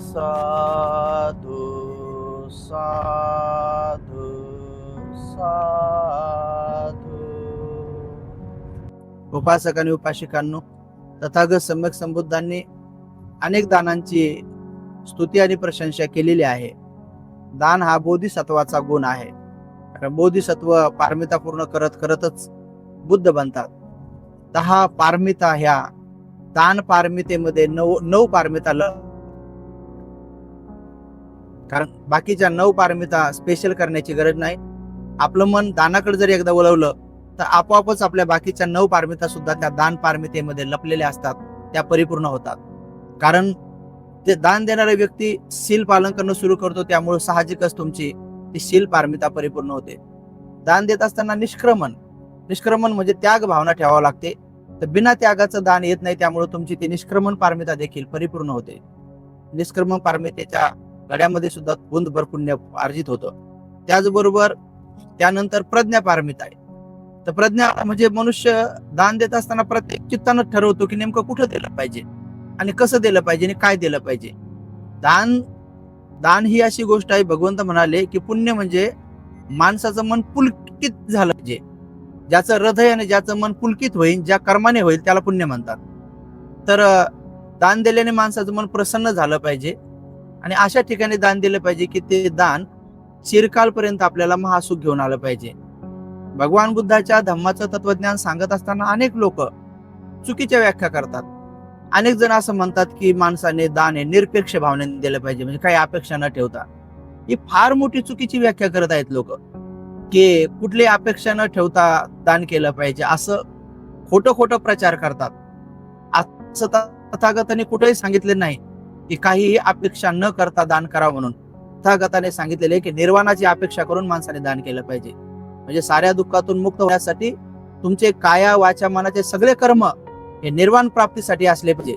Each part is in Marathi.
साधू साधू साधू। उपासक आणि उपासिकांनो तथागत सम्यक संबुद्धांनी अनेक दानांची स्तुती आणि प्रशंसा केलेली आहे. दान हा बोधिसत्वाचा गुण आहे. कारण बोधिसत्व पारमिता पूर्ण करत करतच बुद्ध बनतात. दहा पारमिता ह्या दान पारमितेमध्ये नऊ नऊ पारमिता ल कारण बाकीच्या नऊ पारमिता स्पेशल करण्याची गरज नाही. आपलं मन दानाकडे जर एकदा वळवलं तर आपोआपच आपल्या बाकीच्या नऊ पारमिता सुद्धा त्या दान पारमितेमध्ये लपलेल्या असतात. त्या परिपूर्ण होतात. कारण ते दान देणारा व्यक्ती सील पालन करणं सुरू करतो त्यामुळे साहजिकच तुमची ती सील पारमिता परिपूर्ण होते. दान देत असताना निष्क्रमण. निष्क्रमण म्हणजे त्याग भावना ठेवावं लागते. तर बिना त्यागाचं दान येत नाही त्यामुळे तुमची ती निष्क्रमण पारमिता देखील परिपूर्ण होते. निष्क्रमण पारमितेच्या गड्यामध्ये सुद्धा गुंतभर पुण्य अर्जित होतं. त्याचबरोबर त्यानंतर प्रज्ञा पारमित आहे. तर प्रज्ञा म्हणजे मनुष्य दान देत असताना प्रत्येक चित्तानं ठरवतो की नेमकं कुठं दिलं पाहिजे आणि कसं दिलं पाहिजे आणि काय दिलं पाहिजे. दान दान ही अशी गोष्ट आहे भगवंत म्हणाले की पुण्य म्हणजे माणसाचं मन पुलकित झालं पाहिजे. ज्याचं हृदय आणि ज्याचं मन पुलकित होईल ज्या कर्माने होईल त्याला पुण्य म्हणतात. तर दान दिल्याने माणसाचं मन प्रसन्न झालं पाहिजे. आणि अशा ठिकाणी दान दिलं पाहिजे की ते दान चिरकालपर्यंत आपल्याला महासुख घेऊन आलं पाहिजे. भगवान बुद्धाच्या धम्माचं तत्वज्ञान सांगत असताना अनेक लोक चुकीच्या व्याख्या करतात. अनेक जण असं म्हणतात की माणसाने दान हे निरपेक्ष भावनेने दिलं पाहिजे म्हणजे काही अपेक्षा न ठेवता. ही फार मोठी चुकीची व्याख्या करत आहेत लोक. की कुठली अपेक्षा न ठेवता दान केलं पाहिजे असं खोटं खोटं प्रचार करतात. असं तथागताने कुठेही सांगितले नाही. की काहीही अपेक्षा न करता दान करा म्हणून. तथागताने सांगितलेले की निर्वाणाची अपेक्षा करून माणसाने दान केलं पाहिजे. म्हणजे साऱ्या दुःखातून मुक्त होण्यासाठी तुमचे काया वाचा मनाचे सगळे कर्म हे निर्वाण प्राप्तीसाठी असले पाहिजे.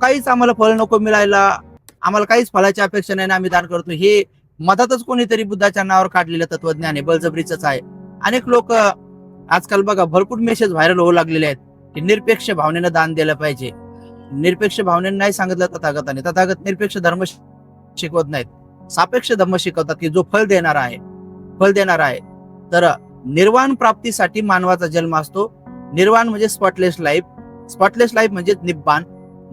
काहीच आम्हाला फळ नको मिळायला. आम्हाला काहीच फळाची अपेक्षा नाही आम्ही दान करतो. हे मधातच कोणीतरी बुद्धाच्या नावावर काढलेलं तत्वज्ञान आहे बळजबरीच आहे. अनेक लोक आजकाल बघा भरपूर मेसेज व्हायरल होऊ लागलेले आहेत की निरपेक्ष भावनेनं दान दिलं पाहिजे. निरपेक्ष भावनेने नाही सांगितलं तथागताने. तथागत निरपेक्ष धर्म शिकवत नाहीत. सापेक्ष धर्म शिकवतात की जो फल देणारा आहे फल देणारा आहे. तर निर्वाण प्राप्तीसाठी मानवाचा जन्म असतो. निर्वाण म्हणजे स्पॉटलेस लाईफ स्पॉटलेस लाईफ म्हणजेच निब्बाण.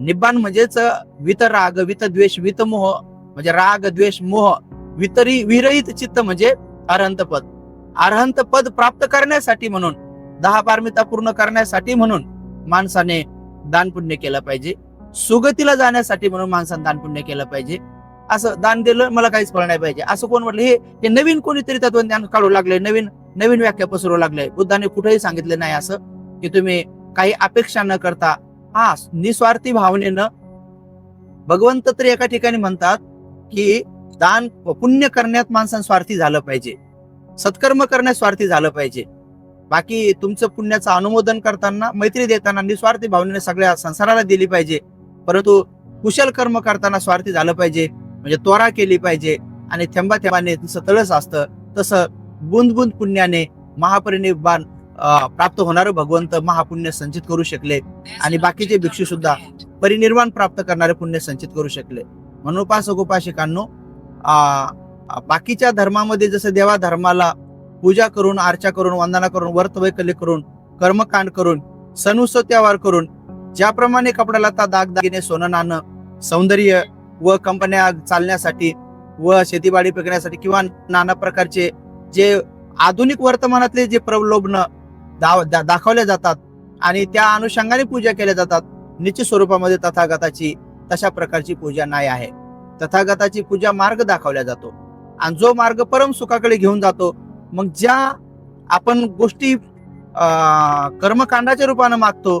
निब्बाण म्हणजेच वित राग वित द्वेष वित मोह. म्हणजे राग द्वेष मोह. वितरी विरहित चित्त म्हणजे अरहंत पद. अरहंत पद प्राप्त करण्यासाठी म्हणून दहा पारमिता पूर्ण करण्यासाठी म्हणून माणसाने दान पुण्य केलं पाहिजे. सुगतीला जाण्यासाठी म्हणून माणसानं दान पुण्य केलं पाहिजे. असं दान दिलं मला काहीच फळ नाही पाहिजे. असं कोण म्हटलं हे हे नवीन कोणीतरी तत्वज्ञान काढू लागले नवीन नवीन व्याख्या पसरू लागले बुद्धाने कुठेही सांगितलं नाही असं की तुम्ही काही अपेक्षा न करता हा निस्वार्थी भावनेनं भगवंत तर एका ठिकाणी म्हणतात की दान पुण्य करण्यात माणसानं स्वार्थी झालं पाहिजे. सत्कर्म करण्यात स्वार्थी झालं पाहिजे. बाकी तुमचं पुण्याचं अनुमोदन करताना मैत्री देताना निस्वार्थी भावनेने सगळ्या संसाराला दिली पाहिजे. परंतु कुशल कर्म करताना स्वार्थी झालं पाहिजे म्हणजे त्वरा केली पाहिजे आणि थेंबा थेंबाने जसं तळस असतं तसं बुंद बुंद पुण्याने महापरिनिर्वाण प्राप्त होणारं भगवंत महापुण्य संचित करू शकले आणि बाकीचे भिक्षू सुद्धा परिनिर्वाण प्राप्त करणारे पुण्य संचित करू शकले. म्हणून उपासक उपासिकांनो बाकीच्या धर्मामध्ये जसं देवा धर्माला पूजा करून अर्चा करून वंदना करून वर्तवैकल्य करून कर्मकांड करून सण उत्सव करून ज्याप्रमाणे कपड्याला दागदागिने सोनं नाणं सौंदर्य व कंपन्या चालण्यासाठी व शेतीबाडी पिकण्यासाठी किंवा नाना प्रकारचे जे आधुनिक वर्तमानातले जे प्रलोभन दाव- दा- दाखवल्या जातात आणि त्या अनुषंगाने पूजा केल्या जातात निश्चित स्वरूपामध्ये तथागताची तशा प्रकारची पूजा नाही आहे. तथागताची पूजा मार्ग दाखवला जातो. आणि जो मार्ग परम सुखाकडे घेऊन जातो मग ज्या आपण गोष्टी कर्मकांडाच्या रूपाने मागतो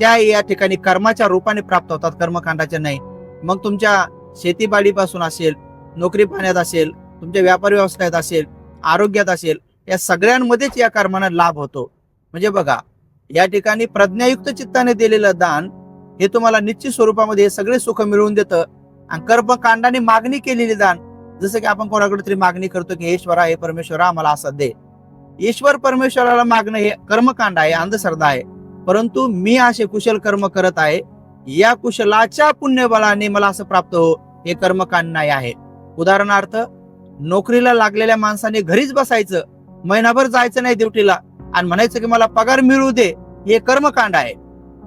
त्या या ठिकाणी कर्माच्या रूपाने प्राप्त होतात कर्मकांडाच्या नाही. मग तुमच्या शेतीबाडीपासून असेल नोकरी पाण्यात असेल तुमच्या व्यापार व्यवसायात असेल आरोग्यात असेल या सगळ्यांमध्येच या कर्मांना लाभ होतो. म्हणजे बघा या ठिकाणी प्रज्ञायुक्त चित्ताने दिलेलं दान हे तुम्हाला निश्चित स्वरूपामध्ये सगळे सुख मिळवून देतं. आणि कर्मकांडाने मागणी केलेली दान जसं की आपण कोणाकडे तरी मागणी करतो की ईश्वरा हे परमेश्वरा आम्हाला असं दे. ईश्वर परमेश्वराला मागणं हे कर्मकांड आहे अंधश्रद्धा आहे. परंतु मी असे कुशल कर्म करत आहे या कुशलाच्या पुण्यबळाने मला असं प्राप्त हो हे कर्मकांड नाही आहे. उदाहरणार्थ नोकरीला लागलेल्या माणसाने घरीच बसायचं महिनाभर जायचं नाही ड्युटीला आणि म्हणायचं की मला पगार मिळू दे हे कर्मकांड आहे.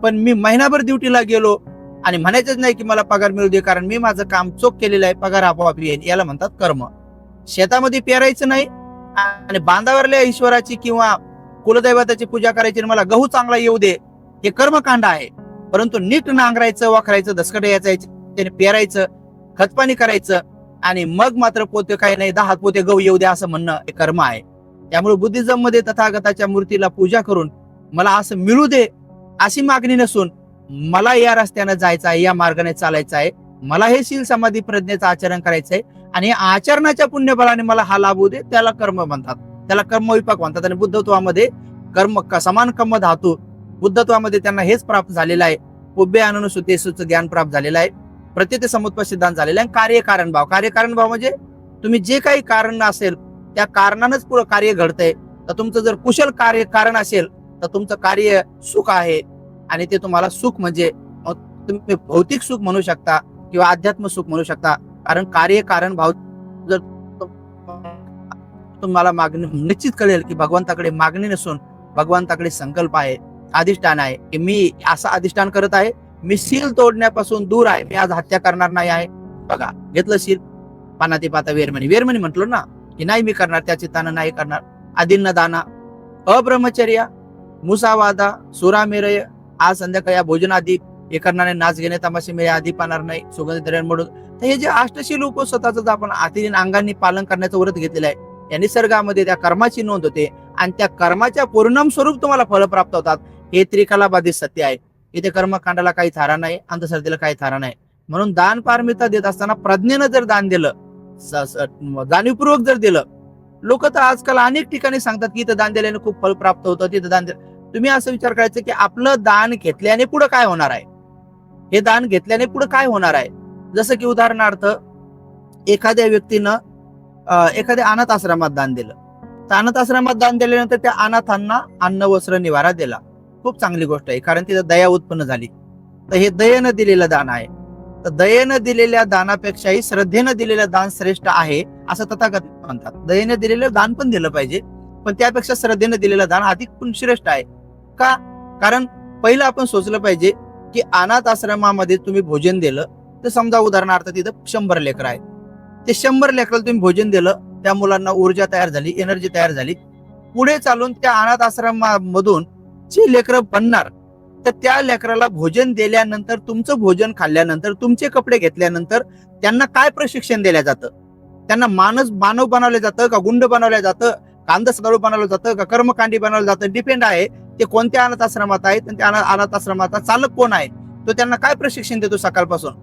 पण मी महिनाभर ड्युटीला गेलो आणि म्हणायचंच नाही की मला पगार मिळू दे कारण मी माझं काम चोख केलेलं आहे पगार आपोआप येईल याला म्हणतात कर्म. शेतामध्ये पेरायचं नाही आणि बांधावरल्या ईश्वराची किंवा कुलदैवताची पूजा करायची आणि मला गहू चांगला येऊ दे हे कर्मकांड आहे. परंतु नीट नांगरायचं वाखरायचं दसकट याचायचं त्याने पेरायचं खतपाणी करायचं आणि मग मात्र पोते काही नाही दहा पोते गहू येऊ दे असं म्हणणं हे कर्म आहे. त्यामुळे बुद्धिझममध्ये तथागताच्या मूर्तीला पूजा करून मला असं मिळू दे अशी मागणी नसून मला या रस्त्यानं जायचं आहे या मार्गाने चालायचं आहे. मला हे शील समाधी प्रज्ञेचं आचरण करायचं आहे आणि या आचरणाच्या पुण्यबलाने मला हा लाभ होऊ दे त्याला कर्म म्हणतात. त्याला कर्मविपाक म्हणतात आणि बुद्धत्वामध्ये कर्म क- समान कर्म धातू बुद्धत्वामध्ये त्यांना हेच प्राप्त झालेलं आहे. उभे अनुसूतेसूचं ज्ञान प्राप्त झालेलं आहे. प्रत्येक समुत्प सिद्धांत झालेला आहे. कार्यकारण भाव. कार्यकारण भाव म्हणजे तुम्ही जे काही कारण असेल त्या कारणानंच पुढे कार्य घडतंय. तर तुमचं जर कुशल कार्य कारण असेल तर तुमचं कार्य सुख आहे. आणि ते तुम्हाला सुख म्हणजे तुम्ही भौतिक सुख म्हणू शकता किंवा अध्यात्म सुख म्हणू शकता. कारण कार्य कारण भाव जर तुम्हाला मागणी निश्चित कळेल की भगवंताकडे मागणी नसून भगवंताकडे संकल्प आहे अधिष्ठान आहे. की मी असं अधिष्ठान करत आहे मी सील तोडण्यापासून दूर आहे मी आज हत्या करणार नाही आहे. बघा घेतलं सील पानाती पाता वेरमणी. वेरमणी म्हटलो ना की नाही मी करणार त्या चित्तानं नाही करणार. आदिन्न दाना अब्रह्मचर्या मुसावादा सुरामेरय आज संध्याकाळी या भोजनादी हे करणारे नाच घेणे तमाशे मिळे आधी पाहणार नाही सुगंध द्रव्य म्हणून तर हे जे अष्टशील लोक स्वतःच आपण आतीन अंगांनी पालन करण्याचं व्रत घेतलेलं आहे या निसर्गामध्ये त्या कर्माची नोंद होते आणि त्या कर्माच्या परिणाम स्वरूप तुम्हाला फळ प्राप्त होतात. हे त्रिकलाबाधित सत्य आहे. इथे कर्मकांडाला काही थारा नाही अंधश्रद्धेला काही थारा नाही. म्हणून दान पारमिता देत असताना प्रज्ञेनं जर दान दिलं जाणीवपूर्वक जर दिलं लोक तर आजकाल अनेक ठिकाणी सांगतात की इथं दान दिल्याने खूप फळ प्राप्त होतं तिथं दान दिलं. तुम्ही असं विचार करायचं की आपलं दान घेतल्याने पुढे काय होणार आहे? हे दान घेतल्याने पुढे काय होणार आहे? जसं की उदाहरणार्थ एखाद्या व्यक्तीनं एखाद्या अनाथ आश्रमात दान दिलं. तर अनाथ आश्रमात दान दिल्यानंतर त्या अनाथांना अन्न वस्त्र निवारा दिला. खूप चांगली गोष्ट आहे कारण तिथं दया उत्पन्न झाली. तर हे दयेनं दिलेलं दान आहे. तर दयेनं दिलेल्या दानापेक्षाही श्रद्धेनं दिलेलं दान श्रेष्ठ आहे असं तथागत म्हणतात. दयेनं दिलेलं दान पण दिलं पाहिजे पण त्यापेक्षा श्रद्धेनं दिलेलं दान अधिक पण श्रेष्ठ आहे. का? कारण पहिलं आपण सोचलं पाहिजे की अनाथ आश्रमामध्ये तुम्ही भोजन दिलं तर समजा उदाहरणार्थ तिथं शंभर लेकर आहे ते शंभर लेकराला तुम्ही भोजन दिलं त्या मुलांना ऊर्जा तयार झाली एनर्जी तयार झाली. पुढे चालून त्या अनाथ आश्रमामधून जे लेकरं बनणार तर त्या लेकराला भोजन दिल्यानंतर तुमचं भोजन खाल्ल्यानंतर तुमचे कपडे घेतल्यानंतर त्यांना काय प्रशिक्षण दिलं जातं? त्यांना मानस मानव बनवलं जातं का गुंड बनवलं जातं? कांदा सदाळू बनवलं जातं का कर्मकांडी बनवलं जातं? डिपेंड आहे. ते कोणत्या अनाथ आश्रमात आहेत आणि त्या अनाथ अनाथ आश्रमाचा चालक कोण आहे? तो त्यांना काय प्रशिक्षण देतो सकाळपासून?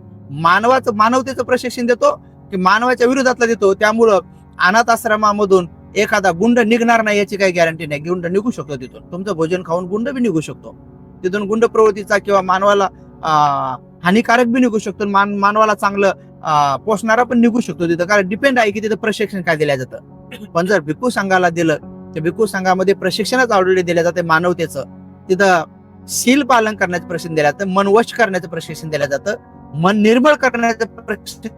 मानवाचं मानवतेचं प्रशिक्षण देतो की मानवाच्या विरोधातला देतो? त्यामुळं अनाथ आश्रमामधून एखादा गुंड निघणार नाही याची काही गॅरंटी नाही. गुंड निघू शकतो तिथून. तुमचं भोजन खाऊन गुंड बी निघू शकतो. तिथून गुंड प्रवृत्तीचा किंवा मानवाला हानिकारक बी निघू शकतो. मान मानवाला चांगलं अं, पोषणारा पण निघू शकतो तिथं. कारण डिपेंड आहे की तिथं प्रशिक्षण काय दिलं जातं. पण जर भिक्खू संघाला दिलं तर भिक्खू संघामध्ये प्रशिक्षणच ऑलरेडी दिलं जाते मानवतेचं. तिथं शील पालन करण्याचं प्रशिक्षण दिलं जातं मन वश करण्याचं प्रशिक्षण दिलं जातं मन निर्मळ करण्याचं प्रशिक्षण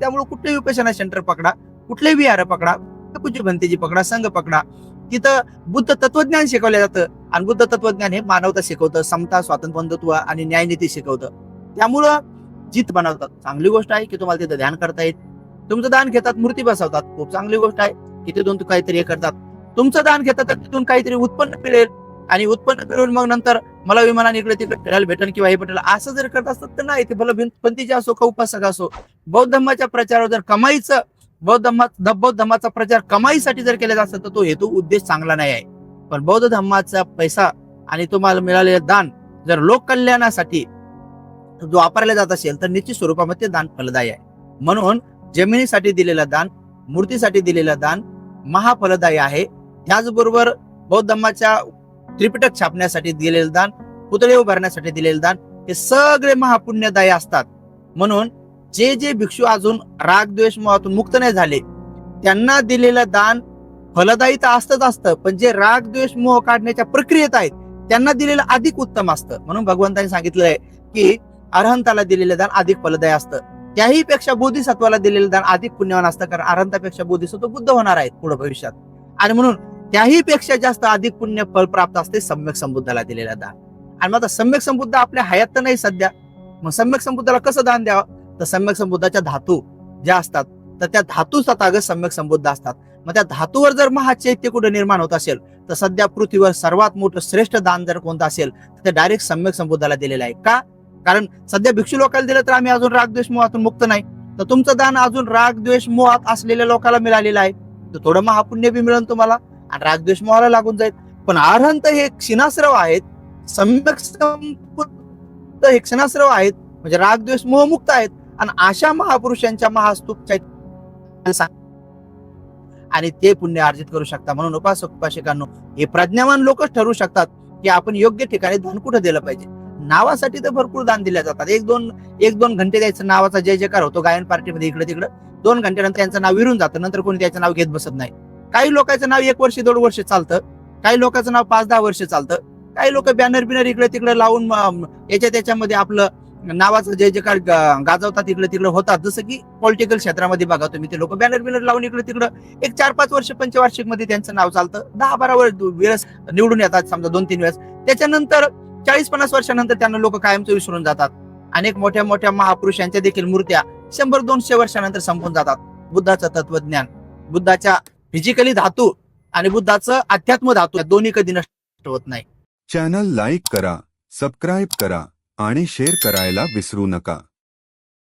त्यामुळे कुठलेही उपेशना सेंटर पकडा कुठलेही विहार पकडा पूज्य भंतेजी पकडा संघ पकडा. तिथं बुद्ध तत्वज्ञान शिकवलं जातं आणि बुद्ध तत्वज्ञान हे मानवता शिकवतं समता स्वातंत्र्य बंधुत्व आणि न्यायनीती शिकवतं. त्यामुळं जित बनवतात. चांगली गोष्ट आहे की तुम्हाला तिथं ध्यान करता येईल. तुमचं दान घेतात मूर्ती बसवतात. खूप चांगली गोष्ट आहे की तिथून काहीतरी हे करतात. तुमचं दान घेतात तर तिथून काहीतरी उत्पन्न मिळेल. आणि उत्पन्न मिळून मग नंतर मला विमानाने इकडे तिकडे फिरायला भेटेल किंवा हे भेटेल. असं जर करत असतात तर नाही ते भलं भिंतपंथीचे असो का उपासक असो. बौद्ध धर्माच्या प्रचारावर जर कमाईचं बौद्ध धर्मात बौद्ध धर्माचा प्रचार कमाईसाठी जर केला जात असेल तर तो हेतू उद्देश चांगला नाही आहे. पण बौद्ध धर्माचा पैसा आणि तुम्हाला मिळालेलं दान जर लोक कल्याणासाठी जो वापरला जात असेल तर निश्चित स्वरूपामध्ये दान फलदायी आहे. म्हणून जमिनीसाठी दिलेलं दान मूर्तीसाठी दिलेलं दान महाफलदायी आहे. त्याचबरोबर बौद्ध धर्माच्या त्रिपिटक छापण्यासाठी दिलेलं दान पुतळे उभारण्यासाठी दिलेलं दान हे सगळे महापुण्यदायी असतात. म्हणून जे जे भिक्षू अजून राग द्वेष मोहातून मुक्त नाही झाले त्यांना दिलेलं दान फलदायी तर असतंच असतं पण जे राग द्वेष मोह काढण्याच्या प्रक्रियेत आहेत त्यांना दिलेलं अधिक उत्तम असतं. म्हणून भगवंतांनी सांगितलंय की अरहंताला दिलेलं दान अधिक फलदायी असतं. त्याही पेक्षा बोधिसत्वाला दिलेलं दान अधिक पुण्यवान असतं कारण अरंतापेक्षा बोधिसत्व बुद्ध होणार आहेत पुढे भविष्यात. आणि म्हणून त्याही पेक्षा जास्त अधिक पुण्य फळ प्राप्त असते सम्यक संबुद्धाला दिलेलं दान. आणि मग आता सम्यक संबुद्ध आपल्या हयात तर नाही सध्या. मग सम्यक संबुद्धाला कसं दान द्यावं? तर सम्यक संबुद्धाच्या धातू ज्या असतात तर त्या धातू स्वतः सम्यक संबुद्ध असतात. मग त्या धातूवर जर महाचैत्य कुठे निर्माण होत असेल तर सध्या पृथ्वीवर सर्वात मोठं श्रेष्ठ दान जर कोणतं असेल तर ते डायरेक्ट सम्यक संबुद्धाला दिलेलं आहे. का? कारण सध्या भिक्षू लोकांना दिलं तर आम्ही अजून राग द्वेष मोहातून मुक्त नाही. तर तुमचं दान अजून राग द्वेष मोहात असलेल्या लोकांना मिळालेलं आहे. तर थोडं महापुण्य बी मिळेल तुम्हाला आणि राग द्वेष मोहाला लागून जाईल. पण अर्हंत हे क्षीणाश्रव आहेत. सम्यक हे क्षणाश्रव आहेत. म्हणजे राग द्वेष मोहमुक्त आहेत. आणि अशा महापुरुषांच्या महास्तूप आणि ते पुण्य अर्जित करू शकता. म्हणून उपासक उपासिकांनो हे प्रज्ञावान लोकच ठरवू शकतात की आपण योग्य ठिकाणी धन कुठं दिलं पाहिजे? नावासाठी तर भरपूर दान दिल्या जातात. एक दोन एक दोन घंटे द्यायचं नावाचा जय जयकार होतो गायन पार्टीमध्ये इकडे तिकडे. दोन घंट्यानंतर त्यांचं नाव विरून जातं नंतर कोणी त्याचं नाव घेत बसत नाही. काही लोकांचं नाव एक वर्ष दोन वर्ष चालतं. काही लोकांचं नाव पाच दहा वर्ष चालतं. काही लोक बॅनर बिनर इकडे तिकडे लावून याच्या त्याच्यामध्ये आपलं नावाचं जय जयकार गाजवतात इकडे तिकडे होतात. जसं की पॉलिटिकल क्षेत्रामध्ये बघा तुम्ही ते लोक बॅनर बिनर लावून इकडे तिकडे एक चार पाच वर्ष पंचवार्षिकमध्ये त्यांचं नाव चालतं. दहा बारा वर्ष वेळेस निवडून येतात समजा दोन तीन वेळेस. त्याच्यानंतर चाळीस पन्नास वर्षानंतर त्यांना लोक कायमच विसरून जातात. अनेक मोठ्या मोठ्या महापुरुषांच्या देखील मूर्त्या शंभर दोनशे वर्षानंतर संपून जातात. बुद्धाचं तत्वज्ञान बुद्धाच्या फिजिकली धातू आणि बुद्धाचं अध्यात्म धातू दोन्ही कधी नष्ट होत नाही. चॅनल लाईक करा सबस्क्राईब करा आणि शेअर करायला विसरू नका.